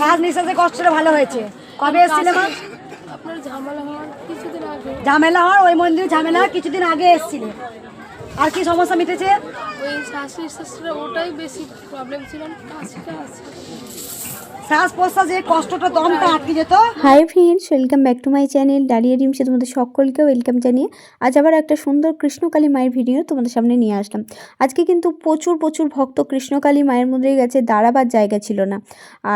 শ্বাস নিঃশ্বাসে কষ্টটা ভালো হয়েছে। কবে এসেছিলে মা? ঝামেলা হওয়ার ওই মন্দির ঝামেলা কিছুদিন আগে এসেছিলে। আর কি সমস্যা মিটেছে? ওই শ্বাস নিঃশ্বাসটা ওটাই বেশি প্রবলেম ছিল। কাশিটা আছে। শ্বাস প্রশ্বাসে কষ্টটা দমটা আটকে যেত। Hi friends welcome back to my channel dahlia ডিমসে তোমাদের সকলকে ওয়েলকাম জানিয়ে আজ আবার একটা সুন্দর কৃষ্ণকালী মায়ের ভিডিও তোমাদের সামনে নিয়ে আসলাম। আজকে কিন্তু প্রচুর প্রচুর ভক্ত কৃষ্ণকালী মায়ের মধ্যে গেছে দাঁড়াবার জায়গা ছিল না।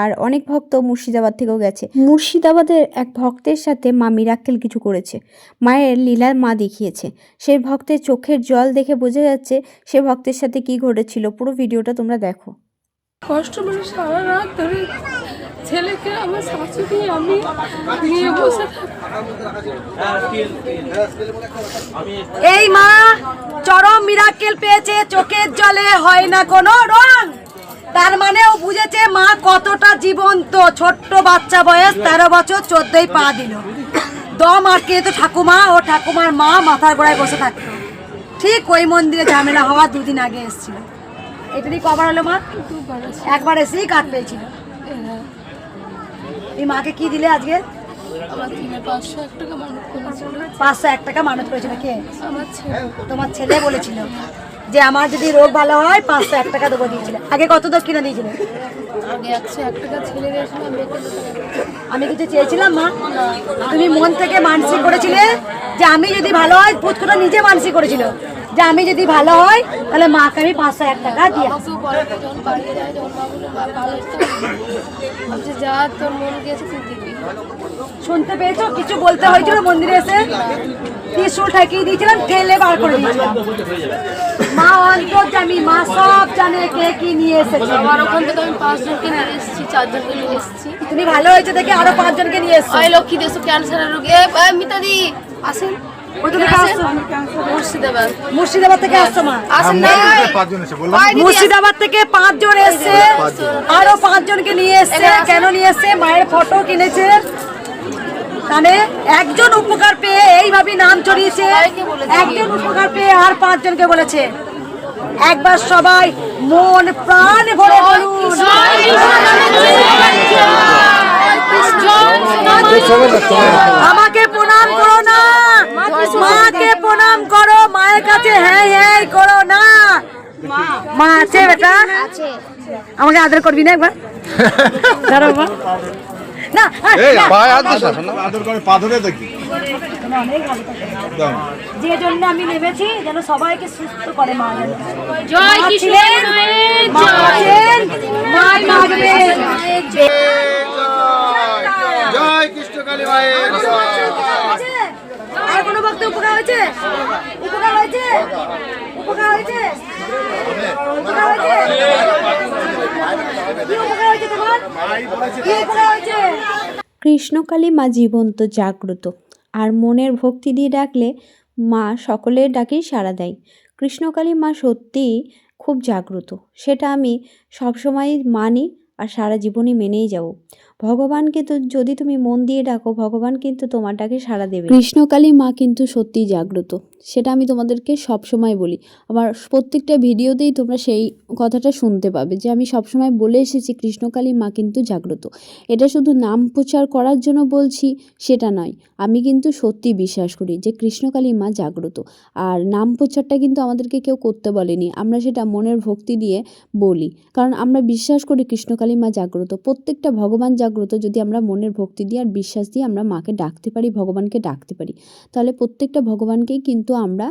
আর অনেক ভক্ত মুর্শিদাবাদ থেকেও গেছে। মুর্শিদাবাদের এক ভক্তের সাথে মা মিরাক্কেল কিছু করেছে। মায়ের লীলা মা দেখিয়েছে। সেই ভক্তের চোখের জল দেখে বোঝা যাচ্ছে সে ভক্তের সাথে কি ঘটেছিল। পুরো ভিডিওটা তোমরা দেখো। কষ্ট মানে সারা রাত ধরে ছেলেকে আমার শাশুড়ি আমি নিয়ে বসে এই মা চরম মিরাক্কেল পেয়েছে চোখের জলে হয় না কোনো রং। তার মানে ও বুঝেছে মা কতটা জীবন্ত ছোট্ট বাচ্চা বয়স তেরো বছর চোদ্দই পা দিল। দম আটকে তো ঠাকুমা ও ঠাকুমার মা মাথার গোড়ায় বসে থাকতো ঠিক ওই মন্দিরে ঝামেলা হওয়া দুদিন আগে এসেছিল। এটারই কবার হলো মা? একবার এসেই কাট পেয়েছিল। হ্যাঁ। এই মাকে কি দিলে আজকে? পাঁচশো এক টাকা মানত করেছিল। কে? তোমার ছেলে বলেছিল যে আমার যদি রোগ ভালো হয় পাঁচশো এক টাকা দেবো দিয়েছিলে। আগে কত দক্ষিণা দিয়েছিলে। আমি কিছু চেয়েছিলাম মা? তুমি মন থেকে মানসিক করেছিলে যে আমি যদি ভালো হয় পুচকুটা নিজে মানসিক করেছিল। যে আমি যদি ভালো হয় তাহলে মাকে আমি পাঁচশো এক টাকা দিয়ে যা তোর মন গেছে শুনতে পেয়েছ? কিছু বলতে হয়েছিল মন্দিরে এসে? ত্রিশুল ঠাকিয়ে দিয়েছিলাম ঠেলে বার করে দিয়েছিলাম। মা অন্তর্জামী মা সব জানে কে কি নিয়ে এসেছে। আমার ওখান থেকে আমি পাঁচজনকে নিয়ে এসেছি চারজনকে নিয়ে এসেছি। তুমি ভালো হয়েছে দেখে আরও পাঁচজনকে নিয়ে এসছো। লক্ষ্মী দেশ ক্যান্সারের রোগী। মিতাদি আসেন। মুর্শিদাবাদ থেকে আসছো মা পাঁচজন এসে বললাম মুর্শিদাবাদ থেকে পাঁচজন এসছে আরও পাঁচজনকে নিয়ে এসছে কেন নিয়ে এসছে মায়ের ফটো কিনেছে একজন উপকার পেয়ে এইভাবে নাম চড়িয়েছে একজন উপকার পেয়ে আর পাঁচজনকে বলেছে একবার সবাই মন প্রাণ ভরে বলুন আমাকে প্রণাম করো না কাছে হ্যাঁ হ্যাঁ করো না। মা। আছে বেটা? আমাকে আদর করবি না একবার? দাঁড়াও মা। না যে জন্য আমি নেমেছি যেন সবাইকে সুস্থ করে মা। জয় জয় মা কৃষ্ণ ছিলেন, মা আছেন, মাই মাগবেন। জয় কৃষ্ণকালী মায়ের হয়েছে? উপকার হয়েছে? উপকার হয়েছে? উপকার হয়েছে? উপকার হয়েছে? কৃষ্ণকালী মা জীবন্ত, জাগ্রত। আর মনের ভক্তি দিয়ে ডাকলে মা সকলের ডাকেই সাড়া দেয়। কৃষ্ণকালী মা সত্যিই খুব জাগ্রত। সেটা আমি সবসময় মানি আর সারা জীবনই মেনেই যাব। ভগবানকে তো যদি তুমি মন দিয়ে ডাকো, ভগবান কিন্তু তোমার ডাকে সাড়া দেবে। কৃষ্ণকালী মা কিন্তু সত্যিই জাগ্রত। সেটা আমি তোমাদেরকে সবসময় বলি। আমার প্রত্যেকটা ভিডিওতেই তোমরা সেই কথাটা শুনতে পাবে যে আমি সবসময় বলে এসেছি কৃষ্ণকালী মা কিন্তু জাগ্রত। এটা শুধু নাম প্রচার করার জন্য বলছি, সেটা নয়। আমি কিন্তু সত্যি বিশ্বাস করি যে কৃষ্ণকালী মা জাগ্রত। আর নাম প্রচারটা কিন্তু আমাদেরকে কেউ করতে বলেনি। আমরা সেটা মনের ভক্তি দিয়ে বলি। কারণ আমরা বিশ্বাস করি কৃষ্ণকালী মা জাগ্রত। প্রত্যেকটা ভগবান জাগ্রত। যদি আমরা মনের ভক্তি দিয়ে আর বিশ্বাস দিয়ে আমরা মাকে ডাকতে পারি, ভগবানকে ডাকতে পারি, তাহলে প্রত্যেকটা ভগবানকেই কিন্তু আমরা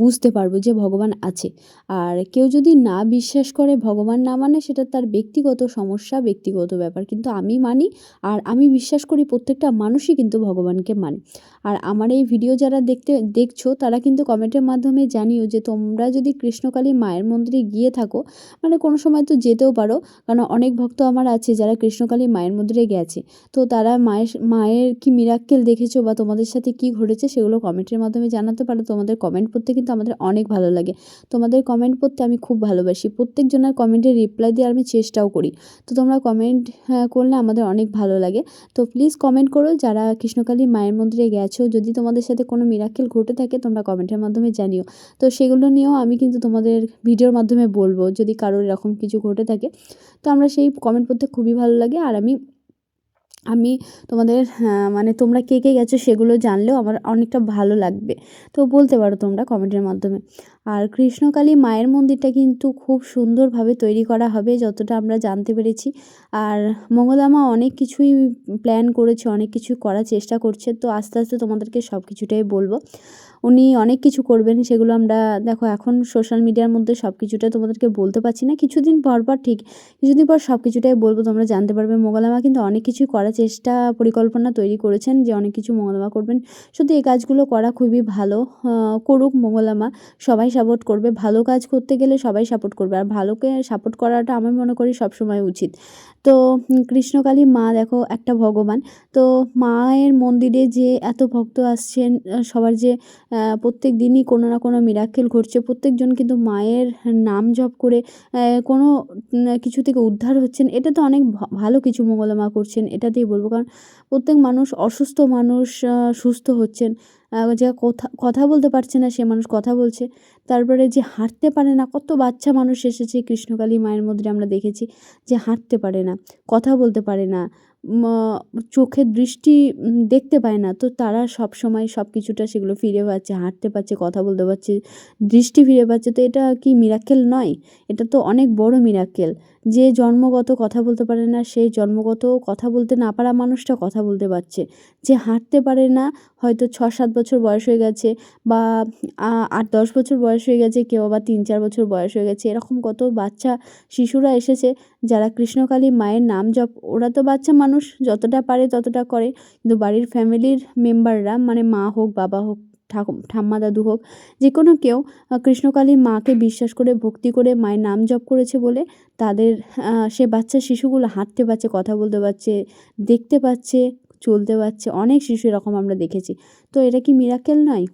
বুঝতে পারব যে ভগবান আছে। আর কেউ যদি না বিশ্বাস করে ভগবান না মানে সেটা তার ব্যক্তিগত সমস্যা, ব্যক্তিগত ব্যাপার। কিন্তু আমি মানি আর আমি বিশ্বাস করি প্রত্যেকটা মানুষই কিন্তু ভগবানকে মানে। আর আমার এই ভিডিও যারা দেখতে, দেখছ তারা কিন্তু কমেন্টের মাধ্যমে জানিও যে তোমরা যদি কৃষ্ণকালী মায়ের মন্দিরে গিয়ে থাকো মানে কোনো সময় তো যেতেও পারো। কারণ অনেক ভক্ত আমার আছে যারা কৃষ্ণকালী মায়ের মন্দিরে মন্দিরে গেছে। তো তারা মায়ের মায়ের কি মিরাক্কেল দেখেছ বা তোমাদের সাথে কি ঘটেছে সেগুলো কমেন্টের মাধ্যমে জানাতে পারো। তোমাদের কমেন্ট পড়তে কিন্তু আমাদের অনেক ভালো লাগে। তোমাদের কমেন্ট পড়তে আমি খুব ভালোবাসি। প্রত্যেকজনের কমেন্টে রিপ্লাই দেওয়ার আমি চেষ্টাও করি। তো তোমরা কমেন্ট করলে আমাদের অনেক ভালো লাগে। তো প্লিজ কমেন্ট করো যারা কৃষ্ণকালী মায়ের মন্দিরে গেছো। যদি তোমাদের সাথে কোনো মিরাক্কেল ঘটে থাকে তোমরা কমেন্টের মাধ্যমে জানিও। তো সেগুলো নিয়েও আমি কিন্তু তোমাদের ভিডিওর মাধ্যমে বলব। যদি কারোর এরকম কিছু ঘটে থাকে। তো আমরা সেই কমেন্ট পড়তে খুবই ভালো লাগে। আর আমি আমি তোমাদের মানে তোমরা কে কে গেছো সেগুলো জানলেও আমার অনেকটা ভালো লাগবে। তো বলতে পারো তোমরা কমেন্টের মাধ্যমে। আর কৃষ্ণকালী মায়ের মন্দিরটা কিন্তু খুব সুন্দরভাবে তৈরি করা হবে, যতটা আমরা জানতে পেরেছি। আর মঙ্গলামা অনেক কিছুই প্ল্যান করেছে, অনেক কিছু করার চেষ্টা করছে, তো আস্তে আস্তে তোমাদেরকে সব কিছুটাই বলব। উনি অনেক কিছু করবেন, সেগুলো আমরা, দেখো এখন সোশ্যাল মিডিয়ার মধ্যে সব কিছুটা তোমাদেরকে বলতে পারছি না, কিছুদিন পর পর ঠিক, কিছুদিন পর সব কিছুটাই বলব, তোমরা জানতে পারবে। মোগলামা কিন্তু অনেক কিছুই করার চেষ্টা, পরিকল্পনা তৈরি করেছেন যে অনেক কিছু মোগলামা করবেন। শুধু এই কাজগুলো করা খুবই ভালো করুক মোগলামা সবাই সাপোর্ট করবে, ভালো কাজ করতে গেলে সবাই সাপোর্ট করবে। আর ভালোকে সাপোর্ট করাটা আমি মনে করি সবসময় উচিত। তো কৃষ্ণকালী মা দেখো একটা ভগবান। তো মায়ের মন্দিরে যে এত ভক্ত আসছেন সবার যে প্রত্যেক দিনই কোনো না কোনো মিরাক্কেল ঘটছে, প্রত্যেকজন কিন্তু মায়ের নাম জপ করে কোনো কিছু থেকে উদ্ধার হচ্ছেন, এটা তো অনেক ভালো কিছু মঙ্গলমা করছেন, এটাতেই বলব। কারণ প্রত্যেক মানুষ অসুস্থ মানুষ সুস্থ হচ্ছেন। যে কথা কথা বলতে পারছে না, সে মানুষ কথা বলছে। তারপরে যে হাঁটতে পারে না, কত বাচ্চা মানুষ এসেছে কৃষ্ণকালী মায়ের মধ্যে আমরা দেখেছি যে হাঁটতে পারে না, কথা বলতে পারে না। চোখের দৃষ্টি দেখতে পায় না। তো তারা সব সময় সব কিছুটা সেগুলো ফিরে পাচ্ছে, হাঁটতে পারছে, কথা বলতে পারছে, দৃষ্টি ফিরে পাচ্ছে। তো এটা কি মিরাক্কেল নয়? এটা তো অনেক বড় মিরাক্কেল যে জন্মগত কথা বলতে পারে না সেই জন্মগত কথা বলতে না পারা মানুষটা কথা বলতে পারছে। যে হাঁটতে পারে না, হয়তো ছ সাত বছর বয়স হয়ে গেছে বা আট, দশ বছর বয়স হয়ে গেছে, কেউ আবার তিন, চার বছর বয়স হয়ে গেছে। এরকম কত বাচ্চা, শিশুরা এসেছে, যারা কৃষ্ণকালী মায়ের নাম জপ, ওরা তো বাচ্চা মানুষ যতটা পারে ততটা করে। কিন্তু বাড়ির ফ্যামিলির মেম্বাররা মানে মা হোক বাবা হোক ঠাম্মা দাদু হোক যে কোনো কেউ আহ, কৃষ্ণকালী মাকে বিশ্বাস করে ভক্তি করে মায়ের নাম জপ করেছে বলে তাদের সে বাচ্চা শিশুগুলো হাঁটতে পারছে কথা বলতে পারছে দেখতে পাচ্ছে চলতে পারছে অনেক শিশু এরকম আমরা দেখেছি। তো এটা কি মিরাক্কেল নয়?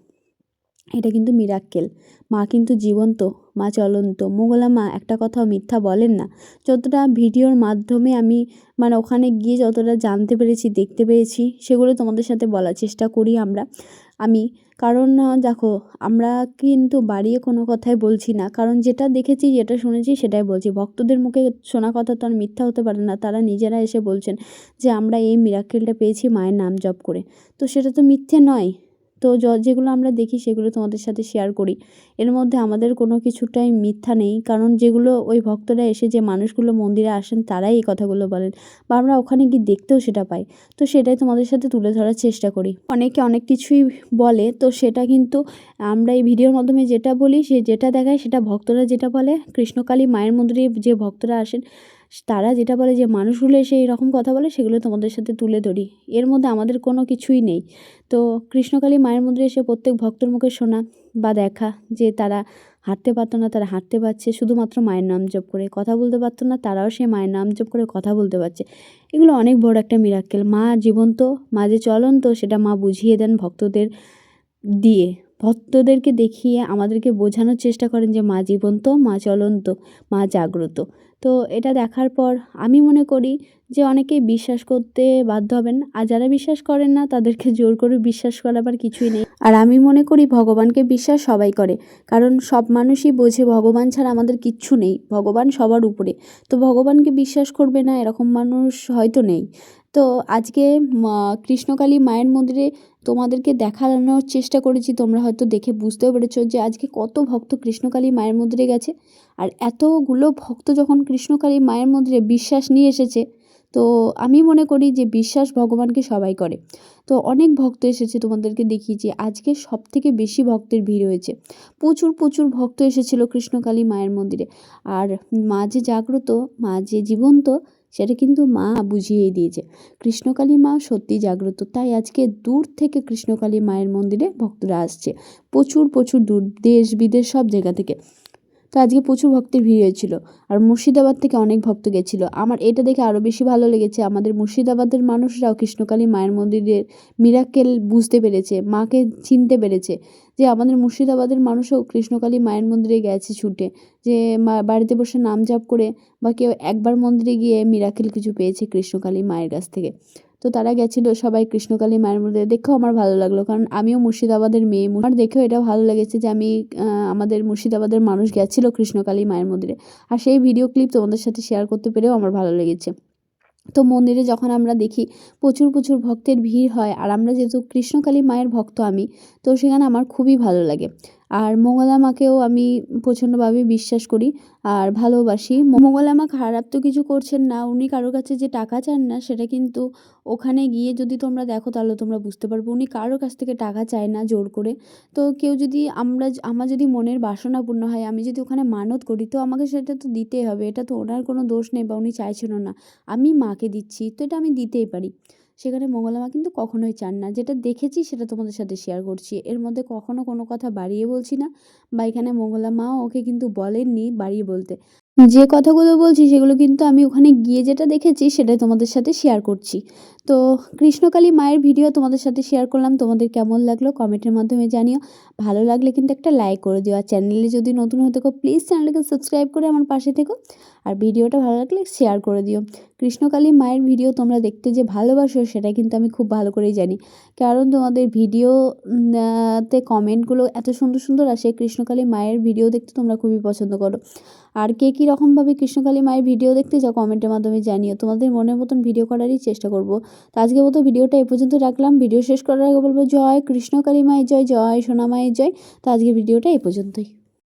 এটা কিন্তু মিরাক্কেল মা কিন্তু জীবন্ত। মা চলন্ত। মোগলা মা, একটা কথাও মিথ্যা বলেন না। যতটা ভিডিওর মাধ্যমে আমি মানে ওখানে গিয়ে যতটা জানতে পেরেছি, দেখতে পেরেছি সেগুলো তোমাদের সাথে বলার চেষ্টা করি আমরা। আমি, কারণ, দেখো, আমরা কিন্তু বাড়িয়ে কোনো কথাই বলছি না। কারণ যেটা দেখেছি, যেটা শুনেছি, সেটাই বলছি। ভক্তদের মুখে শোনা কথা তো আর মিথ্যা হতে পারে না। তারা নিজেরা এসে বলছেন যে, আমরা এই মিরাক্কেলটা পেয়েছি, মায়ের নাম জপ করে। তো সেটা তো মিথ্যে নয়। তো যেগুলো আমরা দেখি সেগুলো তোমাদের সাথে শেয়ার করি। এর মধ্যে আমাদের কোনো কিছুটাই মিথ্যা নেই, কারণ যেগুলো ওই ভক্তরা এসে যে মানুষগুলো মন্দিরে আসেন তারাই এই কথাগুলো বলেন বা আমরা ওখানে গিয়ে দেখতেও সেটা পাই। তো সেটাই তোমাদের সাথে তুলে ধরার চেষ্টা করি। অনেকে অনেক কিছুই বলে, তো সেটা কিন্তু আমরা এই ভিডিওর মাধ্যমে যেটা বলি, সে যেটা দেখায় সেটা ভক্তরা যেটা বলে। কৃষ্ণকালী মায়ের মন্দিরে যে ভক্তরা আসেন তারা যেটা বলে যে মানুষগুলো এসে এরকম কথা বলে, সেগুলো তোমাদের সাথে তুলে ধরি। এর মধ্যে আমাদের কোনো কিছুই নেই। তো কৃষ্ণকালী মায়ের মন্দিরে এসে প্রত্যেক ভক্তর মুখে শোনা বা দেখা যে তারা হাঁটতে পারতো না, তারা হাঁটতে পারছে, শুধুমাত্র মায়ের নাম জপ করে। কথা বলতে পারতো না, তারাও সে মায়ের নাম জপ করে কথা বলতে পারছে। এগুলো অনেক বড় একটা মিরাক্কেল মা জীবন্ত, মা যে চলন্ত, সেটা মা বুঝিয়ে দেন ভক্তদের দিয়ে। ভক্তদেরকে দেখিয়ে আমাদেরকে বোঝানোর চেষ্টা করেন যে মা জীবন্ত, মা চলন্ত, মা জাগ্রত। তো এটা দেখার পর আমি মনে করি যে অনেকেই বিশ্বাস করতে বাধ্য হবেন, আর যারা বিশ্বাস করেন না তাদেরকে জোর করে বিশ্বাস করাবার কিছুই নেই। আর আমি মনে করি ভগবানকে বিশ্বাস সবাই করে, কারণ সব মানুষই বোঝে ভগবান ছাড়া আমাদের কিচ্ছু নেই, ভগবান সবার উপরে। তো ভগবানকে বিশ্বাস করবে না এরকম মানুষ হয়তো নেই। তো আজকে কৃষ্ণকালী মায়ের মন্দিরে তোমাদেরকে দেখানোর চেষ্টা করেছি। তোমরা হয়তো দেখে বুঝতেও পেরেছ যে আজকে কত ভক্ত কৃষ্ণকালী মায়ের মন্দিরে গেছে। আর এতগুলো ভক্ত যখন কৃষ্ণকালী মায়ের মন্দিরে বিশ্বাস নিয়ে এসেছে, তো আমি মনে করি যে বিশ্বাস ভগবানকে সবাই করে। তো অনেক ভক্ত এসেছে তোমাদেরকে দেখিয়েছি আজকে সব থেকে বেশি ভক্তের ভিড় হয়েছে। প্রচুর প্রচুর ভক্ত এসেছিল কৃষ্ণকালী মায়ের মন্দিরে। আর মা যে জাগ্রত, মা যে জীবন্ত সেটা কিন্তু মা বুঝিয়েই দিয়েছে। কৃষ্ণকালী মা সত্যি জাগ্রত, তাই আজকে দূর থেকে কৃষ্ণকালী মায়ের মন্দিরে ভক্তরা আসছে। প্রচুর প্রচুর দূর, দেশ, বিদেশ, সব জায়গা থেকে। তো আজকে প্রচুর ভক্তের ভিড় হয়েছিল আর মুর্শিদাবাদ থেকে অনেক ভক্ত গেছিল। আমার এটা দেখে আরও বেশি ভালো লেগেছে, আমাদের মুর্শিদাবাদের মানুষরাও কৃষ্ণকালী মায়ের মন্দিরের মিরাক্কেল বুঝতে পেরেছে, মাকে চিনতে পেরেছে। যে আমাদের মুর্শিদাবাদের মানুষও কৃষ্ণকালী মায়ের মন্দিরে গেছে ছুটে, যে বাড়িতে বসে নাম জাপ করে বা কেউ একবার মন্দিরে গিয়ে মিরাকেল কিছু পেয়েছে কৃষ্ণকালী মায়ের কাছ থেকে। তো তারা গেছিল সবাই কৃষ্ণকালী মায়ের মন্দিরে, দেখেও আমার ভালো লাগল, কারণ আমিও মুর্শিদাবাদের মেয়ে আমার দেখেও এটা ভালো লেগেছে যে আমি আমাদের মুর্শিদাবাদের মানুষ গেছিল কৃষ্ণকালী মায়ের মন্দিরে। আর সেই ভিডিও ক্লিপ তোমাদের সাথে শেয়ার করতে পেরেও আমার ভালো লেগেছে। তো মন্দিরে যখন আমরা দেখি প্রচুর প্রচুর ভক্তের ভিড় হয় আর আমরা যেহেতু কৃষ্ণকালী মায়ের ভক্ত আমি, তো সেখানে আমার খুবই ভালো লাগে। আর মঙ্গলা মাকেও আমি প্রচণ্ডভাবে বিশ্বাস করি আর ভালোবাসি। মঙ্গলা মা খারাপ তো কিছু করছেন না, উনি কারোর কাছে যে টাকা চান না, সেটা কিন্তু ওখানে গিয়ে যদি তোমরা দেখো তাহলে তোমরা বুঝতে পারবে, উনি কারোর কাছ থেকে টাকা চায় না জোর করে। তো কেউ যদি আমরা, আমার যদি মনের বাসনা পূর্ণ হয়, আমি যদি ওখানে মানত করি, তো আমাকে সেটা তো দিতেই হবে, এটা তো ওনার কোনো দোষ নেই বা উনি চাইছিল না। আমি মাকে দিচ্ছি, তো এটা আমি দিতেই পারি। সেখানে মঙ্গলামা কিন্তু কখনোই চান না। যেটা দেখেছি সেটা তোমাদের সাথে শেয়ার করছি। এর মধ্যে কখনো কোনো কথা বাড়িয়ে বলছি না বা এখানে মঙ্গলামাও ওকে কিন্তু বলেননি বাড়িয়ে বলতে। যে কথাগুলো বলছি সেগুলো কিন্তু আমি ওখানে গিয়ে যেটা দেখেছি সেটাই তোমাদের সাথে শেয়ার করছি। তো কৃষ্ণকালী মায়ের ভিডিও তোমাদের সাথে শেয়ার করলাম, তোমাদের কেমন লাগল কমেন্টের মাধ্যমে জানিও। ভালো লাগলে কিন্তু একটা লাইক করে দিও। আর চ্যানেলে যদি নতুন হয়ে থাকো প্লিজ চ্যানেলটাকে সাবস্ক্রাইব করে আমার পাশে থেকো। আর ভিডিওটা ভালো লাগলে শেয়ার করে দিও। কৃষ্ণকালী মায়ের ভিডিও তোমরা দেখতে যে ভালোবাসো, সেটা কিন্তু আমি খুব ভালো করেই জানি। কারণ তোমাদের ভিডিও তে কমেন্টগুলো এত সুন্দর সুন্দর আসে, কৃষ্ণকালী মায়ের ভিডিও দেখতে তোমরা খুবই পছন্দ করো। আর কে কী রকমভাবে কৃষ্ণকালী মায়ের ভিডিও দেখতে চাও কমেন্টের মাধ্যমে জানিও। তোমাদের মনের মতন ভিডিও করারই চেষ্টা করব। তো আজকে মতো ভিডিওটা এ পর্যন্ত রাখলাম। ভিডিও শেষ করার আগে বলব, জয় কৃষ্ণকালী মায়ের জয় জয় সোনা মায়ের জয়। তো আজকে ভিডিওটা এ পর্যন্তই।